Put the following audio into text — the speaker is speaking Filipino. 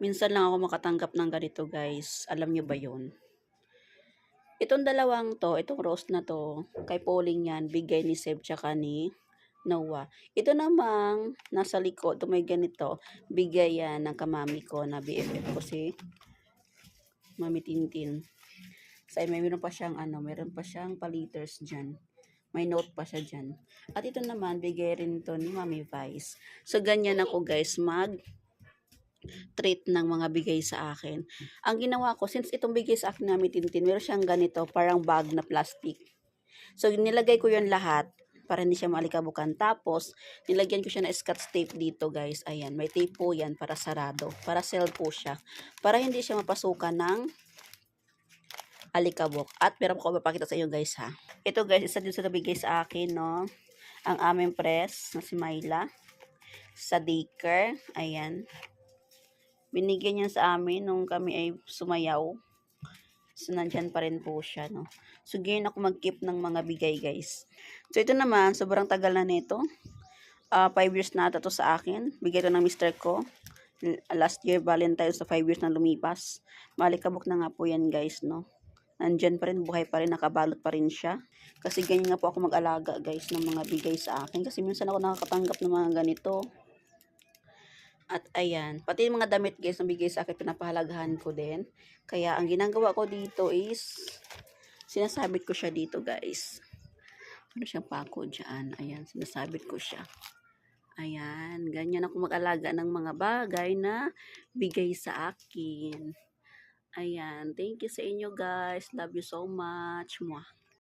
Minsan lang ako makatanggap ng ganito guys. Alam nyo ba yun? Itong dalawang to, itong rose na to, kay Pauling yan, bigay ni Seb tsaka ni Noah. Ito namang nasa likod, ito may ganito, bigay yan ng kamami ko na BFF ko si Mami Tintin. Sa may meron pa siyang ano, meron pa siyang paliters dyan. May note pa siya dyan. At ito naman, bigay rin to ni Mami Vice. So, ganyan ako guys, mag treat ng mga bigay sa akin. Ang ginawa ko, since itong bigay sa akin namin tintin, meron siyang ganito, parang bag na plastic. So, nilagay ko yun lahat para hindi siya malikabukan. Tapos, nilagyan ko siya na scotch tape dito, guys. Ayan, may tape po yan para sarado. Para seal po siya. Para hindi siya mapasukan ng alikabok. At meron ko mapakita sa inyo, guys, ha. Ito, guys, isa din sa nabigay sa akin, no. Ang aming press na si Myla. Sa daycare. Ayan binigyan niya sa amin nung kami ay sumayaw. So, nandyan pa rin po siya, no. So, ganyan ako mag-keep ng mga bigay, guys. So, ito naman, sobrang tagal na nito. 5 years na ata to sa akin. Bigay to ng mister ko. Last year, Valentine's sa 5 years na lumipas. Malikabok na nga po yan, guys, no. Nandyan pa rin, buhay pa rin, nakabalot pa rin siya. Kasi ganyan nga po ako mag-alaga, guys, ng mga bigay sa akin. Kasi minsan ako nakakatanggap ng mga ganito. At ayan, pati yung mga damit guys na bigay sa akin, pinapahalagahan ko din. Kaya ang ginagawa ko dito is, sinasabit ko siya dito guys. Ano siyang pako dyan? Ayan, sinasabit ko siya. Ayan, ganyan ako mag-alaga ng mga bagay na bigay sa akin. Ayan, thank you sa inyo guys. Love you so much. Mwah.